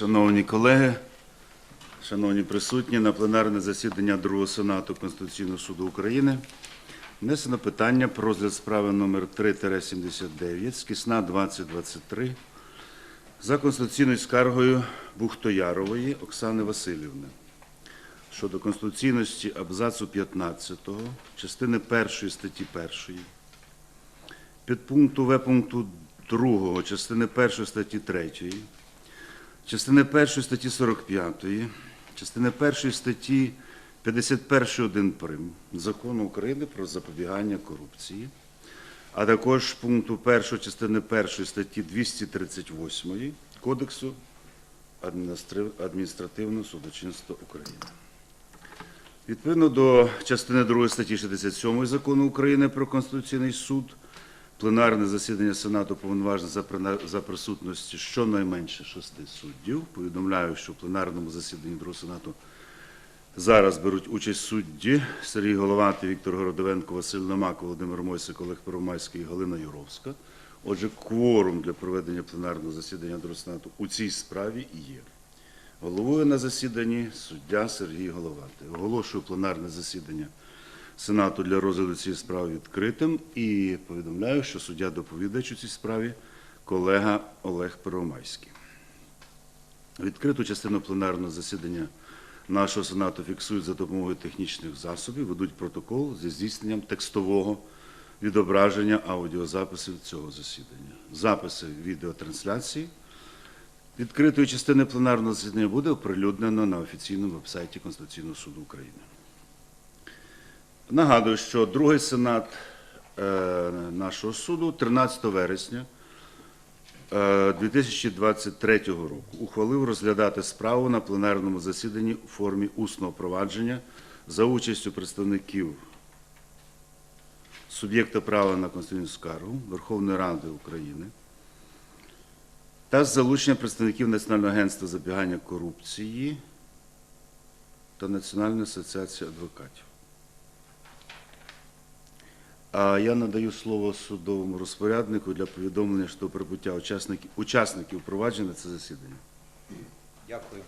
Шановні колеги, шановні присутні, на пленарне засідання Другого Сенату Конституційного суду України внесено питання про розгляд справи номер 3-79 скісна 2023 за конституційною скаргою Бухтоярової Оксани Васильівни щодо конституційності абзацу 15 частини 1 статті 1, підпункту В пункту 2 частини 1 статті 3, частини 1 статті 45, частини 1 статті 51.1 прим. Закону України про запобігання корупції, а також пункту 1 частини 1 статті 238 Кодексу адміністративного судочинства України. Відповідно до частини 2 статті 67 Закону України про Конституційний суд, пленарне засідання Сенату повноважне за присутності щонайменше шести суддів. Повідомляю, що в пленарному засіданні Другого Сенату зараз беруть участь судді Сергій Головатий, Віктор Городовенко, Василь Намак, Володимир Мойсик, Олег Первомайський і Галина Юровська. Отже, кворум для проведення пленарного засідання Другого Сенату у цій справі є. Головує на засіданні суддя Сергій Головатий. Оголошую пленарне засідання Сенату для розгляду цієї справи відкритим і повідомляю, що суддя доповідач у цій справі колега Олег Первомайський. Відкриту частину пленарного засідання нашого Сенату фіксують за допомогою технічних засобів, ведуть протокол зі здійсненням текстового відображення аудіозаписів цього засідання. Записи відеотрансляції відкритої частини пленарного засідання буде оприлюднено на офіційному вебсайті Конституційного суду України. Нагадую, що другий сенат е, нашого суду 13 вересня е, 2023 року ухвалив розглядати справу на пленарному засіданні у формі усного провадження за участю представників суб'єкта права на конституційну скаргу Верховної Ради України та з залученням представників Національного агентства запобігання корупції та Національної асоціації адвокатів. А я надаю слово судовому розпоряднику для повідомлення щодо прибуття учасників, учасників провадження на це засідання. Дякую.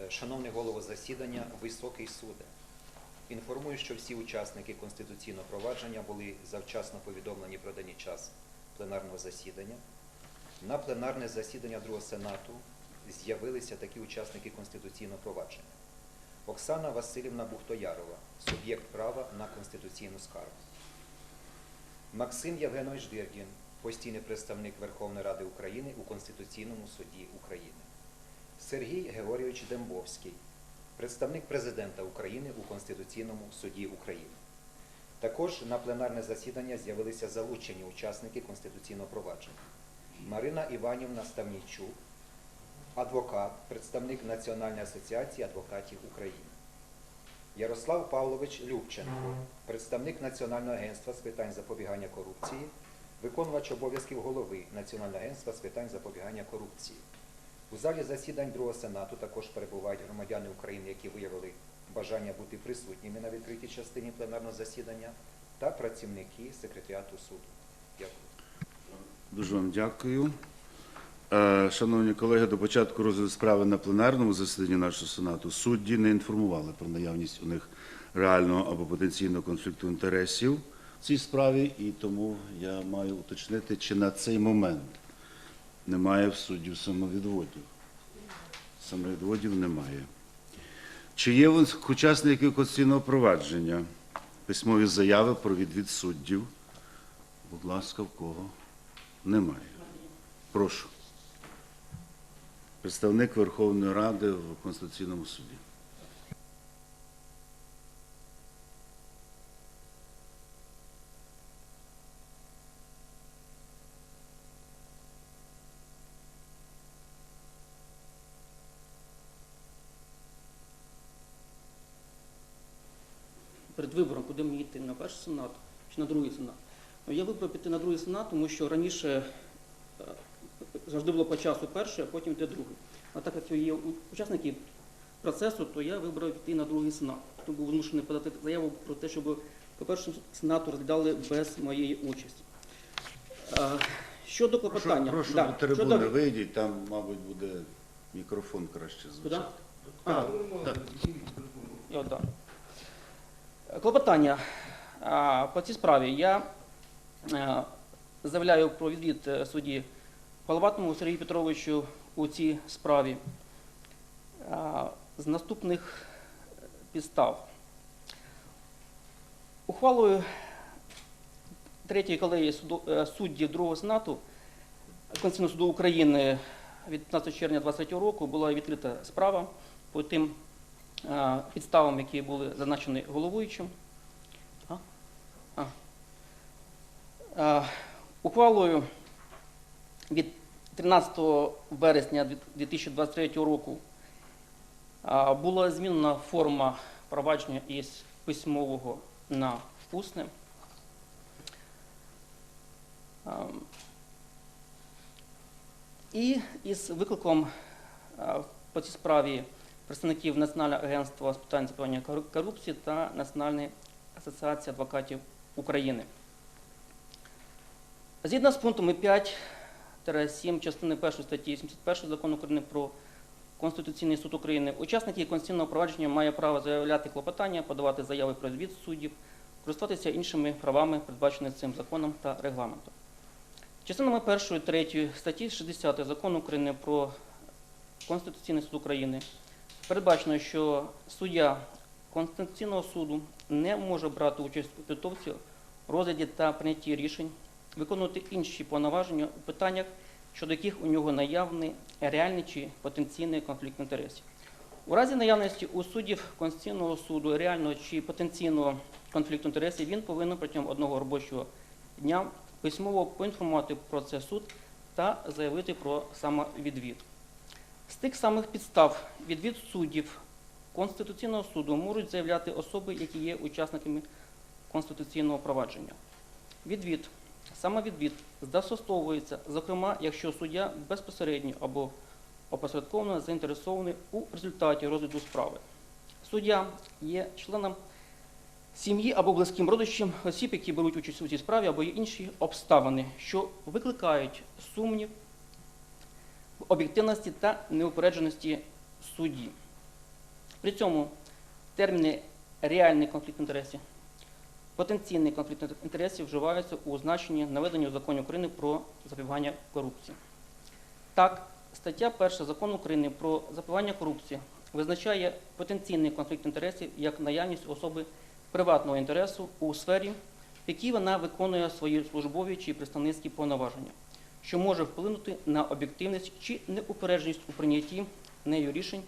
Е, Шановний голово засідання, високий суде. Інформую, що всі учасники конституційного провадження були завчасно повідомлені про даний час пленарного засідання. На пленарне засідання Другого Сенату з'явилися такі учасники конституційного провадження. Оксана Васильівна Бухтоярова, суб'єкт права на конституційну скаргу. Максим Євгенович Дирдін, постійний представник Верховної Ради України у Конституційному суді України. Сергій Георгійович Дембовський, представник президента України у Конституційному суді України. Також на пленарне засідання з'явилися залучені учасники конституційного провадження. Марина Іванівна Ставнійчук, адвокат, представник Національної асоціації адвокатів України. Ярослав Павлович Любченко, представник Національного агентства з питань запобігання корупції, виконувач обов'язків голови Національного агентства з питань запобігання корупції. У залі засідань Другого Сенату також перебувають громадяни України, які виявили бажання бути присутніми на відкритій частині пленарного засідання, та працівники секретаріату суду. Дякую. Дуже вам дякую. Е, Шановні колеги, до початку розгляду справи на пленарному засіданні нашого Сенату судді не інформували про наявність у них реального або потенційного конфлікту інтересів в цій справі, і тому я маю уточнити, чи на цей момент немає в суддів самовідводів. Самовідводів немає. Чи є у учасників конституційного провадження письмові заяви про відвід суддів? Будь ласка, в кого? Немає. Прошу представник Верховної Ради в Конституційному суді. Перед вибором, куди мені йти, на перший сенат чи на другий сенат. Ну, я вибрав піти на другий сенат, тому що раніше е, завжди було по часу перший, а потім йде другий. А так як є учасники процесу, то я вибрав піти на другий сенат. Тому був змушений подати заяву про те, щоб по першому сенату розглядали без моєї участі. Щодо клопотання. Прошу Да, до трибуни щодо- вийдіть, там, мабуть, буде мікрофон краще звучати. А, Так. І да. Клопотання. По цій справі я е, заявляю про відвід е, судді Головатому Сергію Петровичу у цій справі з наступних підстав. Ухвалою третьої колегії е, суддів Другого Сенату Конституційного суду України від 15 червня 2023 року була відкрита справа по тим е, підставам, які були зазначені головуючим. А? А. Е, Ухвалою від 13 березня 2023 року була змінена форма провадження із письмового на впусне. І із викликом по цій справі представників Національного агентства з питань запобігання корупції та Національної асоціації адвокатів України. Згідно з пунктом 5 7 частини 1 статті 81 закону України про Конституційний суд України. Учасник її конституційного провадження має право заявляти клопотання, подавати заяви про звіт суддів, користуватися іншими правами, передбаченими цим законом та регламентом. Частинами 1, 3 статті 60 закону України про Конституційний суд України передбачено, що суддя Конституційного суду не може брати участь у підготовці, розгляді та прийнятті рішень виконувати інші повноваження у питаннях, щодо яких у нього наявний реальний чи потенційний конфлікт інтересів. У разі наявності у суддів Конституційного суду реального чи потенційного конфлікту інтересів він повинен протягом одного робочого дня письмово поінформувати про це суд та заявити про самовідвід. З тих самих підстав відвід суддів Конституційного суду можуть заявляти особи, які є учасниками конституційного провадження. Відвід, самовідвід застосовується, зокрема, якщо суддя безпосередньо або опосередковано заінтересований у результаті розгляду справи. Суддя є членом сім'ї або близьким родичем осіб, які беруть участь у цій справі, або є інші обставини, що викликають сумнів в об'єктивності та неупередженості судді. При цьому терміни реальний конфлікт інтересів, потенційний конфлікт інтересів вживаються у значенні наведення у законі України про запобігання корупції. Так, стаття 1 закону України про запобігання корупції визначає потенційний конфлікт інтересів як наявність особи приватного інтересу у сфері, в якій вона виконує свої службові чи представницькі повноваження, що може вплинути на об'єктивність чи неупередженість у прийнятті нею рішень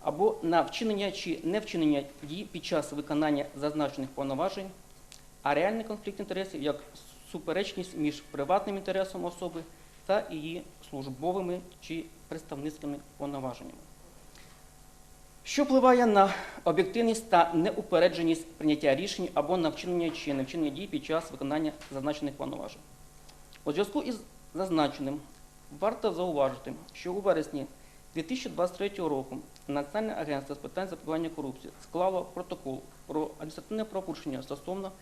або на вчинення чи невчинення дій під час виконання зазначених повноважень, а реальний конфлікт інтересів як суперечність між приватним інтересом особи та її службовими чи представницькими повноваженнями що впливає на об'єктивність та неупередженість прийняття рішень або на вчинення чи невчинення дій під час виконання зазначених повноважень. У зв'язку із зазначеним варто зауважити, що у вересні 2023 року Національне агентство з питань запобігання корупції склало протокол про адміністративне правопорушення стосовно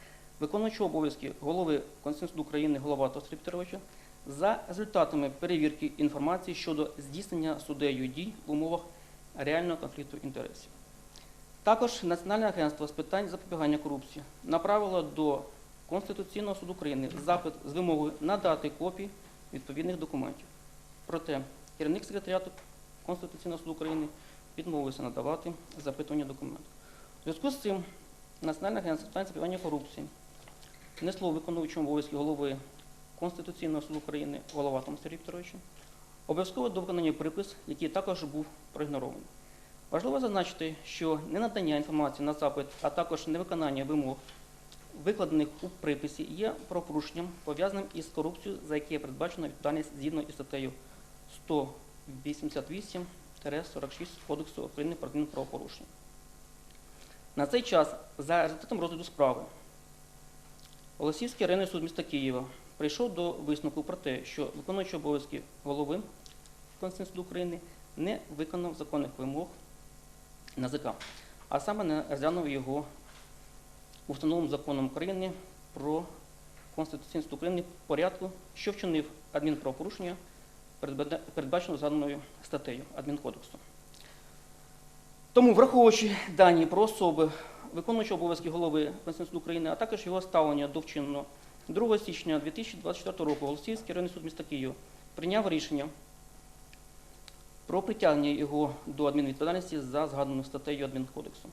виконуючого обов'язки голови Конституційного суду України Головатого Сергія Петровича за результатами перевірки інформації щодо здійснення суддею дій в умовах реального конфлікту інтересів. Також Національне агентство з питань запобігання корупції направило до Конституційного суду України запит з вимогою надати копії відповідних документів. Проте керівник секретаріату Конституційного суду України відмовився надавати запитування документів. У зв'язку з цим Національне агентство з питань запобігання корупції внесло виконуючому обов'язки голови Конституційного суду України Головатому Сергію Вікторовичу Обов'язково до виконання припис, який також був проігнорований. Важливо зазначити, що ненадання інформації на запит, а також невиконання вимог, викладених у приписі, є правопорушенням, пов'язаним із корупцією, за яке передбачено відповідальність згідно із статтею 188-46 Кодексу України про адмінправопорушення. На цей час, за результатом розгляду справи, Голосівський районний суд міста Києва прийшов до висновку про те, що виконуючий обов'язки голови Конституційного суду України не виконав законних вимог НАЗК, а саме не розглянув його у встановленому законом України про Конституційний суд України порядку, що вчинив адмінправопорушення, передбачено згаданою статтею Адмінкодексу. Тому, враховуючи дані про особи, виконуючого обов'язки голови Конституційного суду України, а також його ставлення до вчиненого 2 січня 2024 року Голосіївський районний суд міста Києва прийняв рішення про притягнення його до адмінвідповідальності за згаданою статтею Адмінкодексу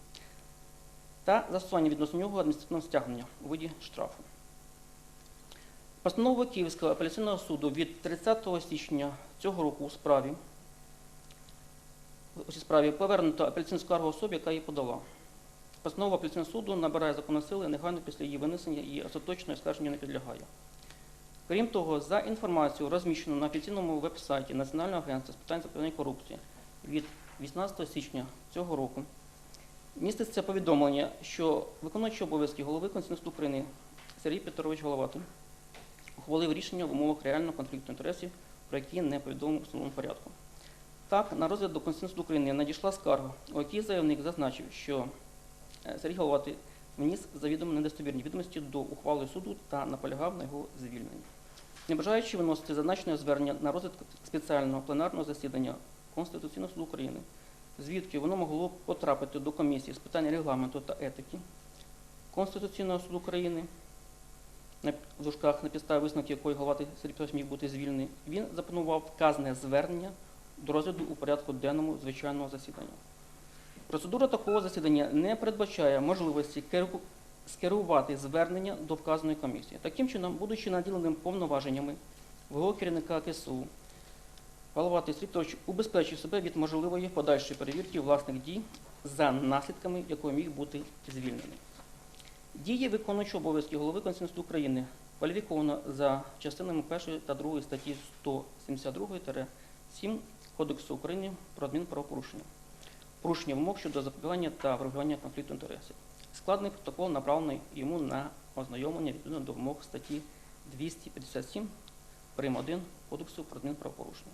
та застосування відносно нього адміністративного стягнення у виді штрафу. Постановою Київського апеляційного суду від 30 січня цього року у справі у цій справі повернуто апеляційну скаргу особі, яка її подала. Постанова апеляційного суду набирає законної сили негайно після її винесення і остаточно оскарженню не підлягає. Крім того, за інформацією, розміщеною на офіційному веб-сайті Національного агентства з питань запобігання корупції від 18 січня цього року, міститься повідомлення, що виконуючий обов'язки голови Конституційного суду України Сергій Петрович Головатий ухвалив рішення в умовах реального конфлікту інтересів, про які не повідомив у встановленому порядку. Так, на розгляд до Конституційного суду України надійшла скарга, у якій заявник зазначив, що Сергій Головатий вніс завідомо недостовірні відомості до ухвали суду та наполягав на його звільненні. Не бажаючи виносити зазначене звернення на розгляд спеціального пленарного засідання Конституційного суду України, звідки воно могло потрапити до комісії з питань регламенту та етики Конституційного суду України, в дужках на підставі висновки якої Головатий Сергій Петрович міг бути звільнений, він запропонував вказане звернення до розгляду у порядку денному звичайного засідання. Процедура такого засідання не передбачає можливості скерувати звернення до вказаної комісії. Таким чином, будучи наділеним повноваженнями ВО керівника КСУ, Головатий Сергій Петрович убезпечив себе від можливої подальшої перевірки власних дій за наслідками, якої міг бути звільнений. Дії виконуючого обов'язки голови Конституційного суду України кваліфіковано за частинами 1 та 2 статті 172-7 Кодексу України про адмінправопорушення. Порушення вимог щодо запобігання та врегулювання конфлікту інтересів. Складний протокол направлений йому на ознайомлення відповідно до вимог статті 257 прим. 1 Кодексу про адмінправопорушення.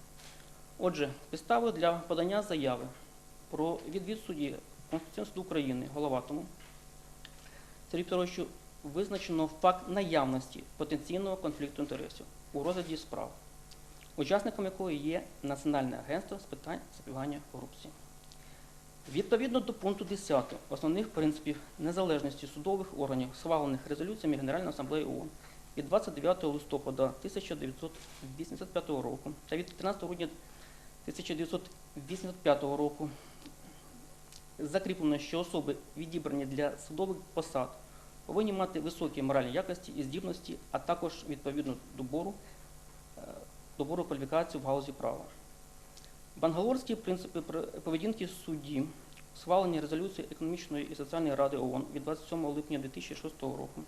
Отже, підставою для подання заяви про відвід судді Конституційного суду України Головатому Сергію Петровичу визначено факт наявності потенційного конфлікту інтересів у розгляді справ, учасником якої є Національне агентство з питань запобігання корупції. Відповідно до пункту 10 основних принципів незалежності судових органів, схвалених резолюціями Генеральної асамблеї ООН від 29 листопада 1985 року та від 13 грудня 1985 року, закріплено, що особи, відібрані для судових посад, повинні мати високі моральні якості і здібності, а також відповідно добору, е, добору кваліфікації в галузі права. Бангалорські принципи поведінки судді, схвалені резолюцією економічної і соціальної ради ООН від 27 липня 2006 року,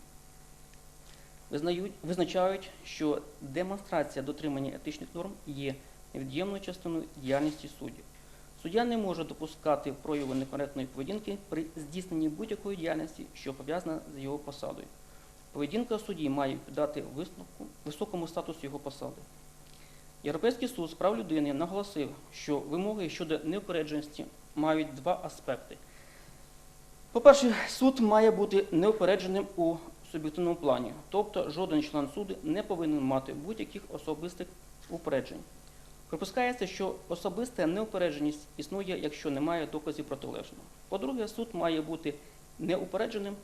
визнають, визначають, що демонстрація дотримання етичних норм є невід'ємною частиною діяльності суддів. Суддя не може допускати прояви некоректної поведінки при здійсненні будь-якої діяльності, що пов'язана з його посадою. Поведінка судді має відповідати висновку, високому статусу його посади. Європейський суд з прав людини наголосив, що вимоги щодо неупередженості мають два аспекти. По-перше, суд має бути неупередженим у суб'єктивному плані, тобто жоден член суду не повинен мати будь-яких особистих упереджень. Припускається, що особиста неупередженість існує, якщо немає доказів протилежного. По-друге, суд має бути неупередженим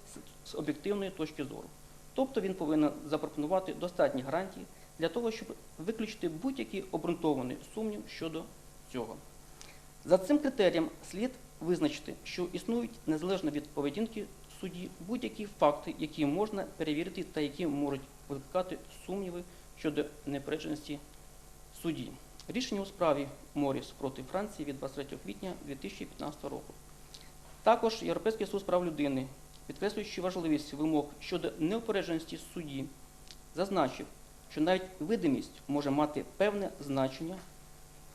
з- об'єктивної точки зору. Тобто він повинен запропонувати достатні гарантії для того, щоб виключити будь-який обґрунтований сумнів щодо цього. За цим критерієм слід визначити, що існують незалежно від поведінки судді будь-які факти, які можна перевірити та які можуть викликати сумніви щодо непередженості судді. Рішення у справі Моріс проти Франції від 23 квітня 2015 року. Також Європейський суд з прав людини, підкреслюючи важливість вимог щодо неупередженості судді, зазначив, що навіть видимість може мати певне значення.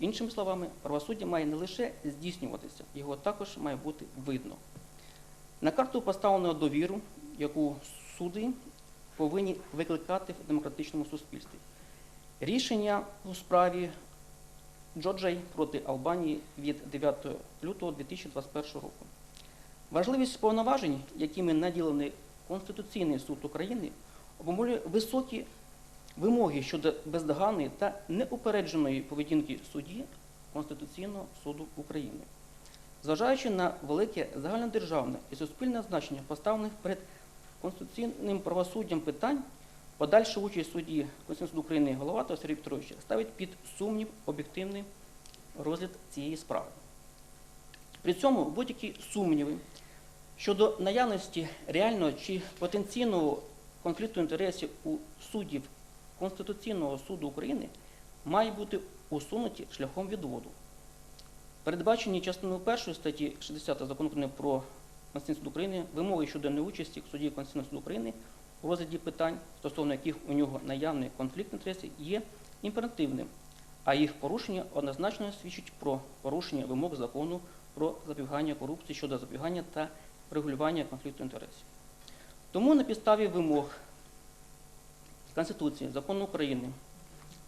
Іншими словами, правосуддя має не лише здійснюватися, його також має бути видно. На карту поставлено довіру, яку суди повинні викликати в демократичному суспільстві. Рішення у справі Джоджей проти Албанії від 9 лютого 2021 року. Важливість повноважень, якими наділений Конституційний суд України, обумовлює високі вимоги щодо бездоганної та неупередженої поведінки судді Конституційного суду України. Зважаючи на велике загальнодержавне і суспільне значення поставлених перед конституційним правосуддям питань, подальша участь судді Конституційного суду України Головатого Сергія Петровича ставить під сумнів об'єктивний розгляд цієї справи. При цьому будь-які сумніви щодо наявності реального чи потенційного конфлікту інтересів у суддів Конституційного суду України мають бути усунуті шляхом відводу. Передбачені частиною 1 статті 60 закону про Конституційний суд України вимоги щодо неучасті судді Конституційного суду України у розгляді питань, стосовно яких у нього наявний конфлікт інтересів, є імперативним, а їх порушення однозначно свідчить про порушення вимог закону про запобігання корупції щодо запобігання та регулювання конфлікту інтересів. Тому на підставі вимог Конституції, закону України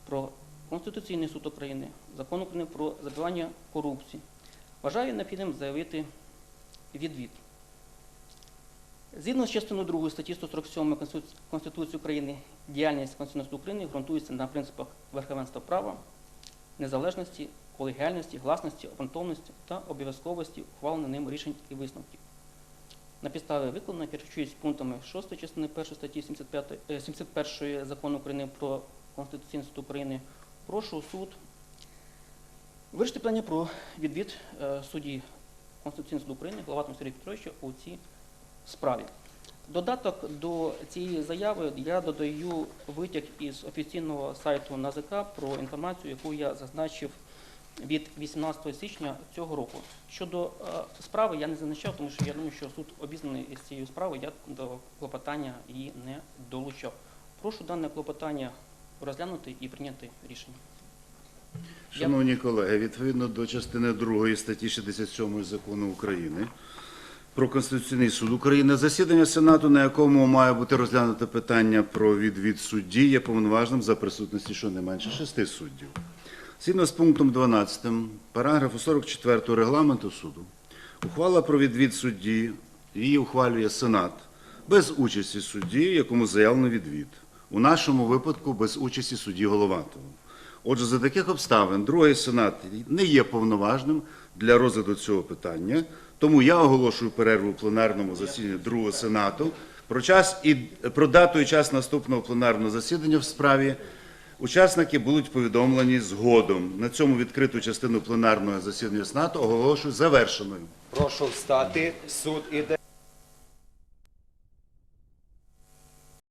про Конституційний суд України, закон України про запобігання корупції, вважаю необхідним заявити відвід. Згідно з частиною 2 статті 147 Конституції України, діяльність Конституційного суду України ґрунтується на принципах верховенства права, незалежності, колегіальності, гласності, обґрунтовності та обов'язковості ухвалення ним рішень і висновків. На підставі викладено керуючись пунктами 6 частини 1 статті 75, е, 71 закону України про Конституційний суд України, прошу суд вирішити питання про відвід е, судді Конституційного суду України Головатому Сергія Петровича у цій справі. Додаток до цієї заяви я додаю витяг із офіційного сайту НАЗК про інформацію, яку я зазначив від 18 січня цього року. Щодо е, справи я не зазначав, тому що я думаю, що суд обізнаний із цією справою, я до клопотання її не долучав. Прошу дане клопотання розглянути і прийняти рішення. Шановні колеги, відповідно до частини 2 статті 67 закону України про Конституційний суд України, засідання Сенату, на якому має бути розглянуто питання про відвід судді, є повноважним за присутності щонайменше шести суддів. Згідно з пунктом 12 параграфу 44 регламенту суду, ухвала про відвід судді її ухвалює Сенат без участі судді, якому заявлено відвід. У нашому випадку без участі судді Головатого. Отже, за таких обставин другий сенат не є повноважним для розгляду цього питання, тому я оголошую перерву в пленарному засіданні другого сенату. Про час і про дату і час наступного пленарного засідання в справі учасники будуть повідомлені згодом. На цьому відкриту частину пленарного засідання СНАТО оголошую завершеною. Прошу встати. Суд іде.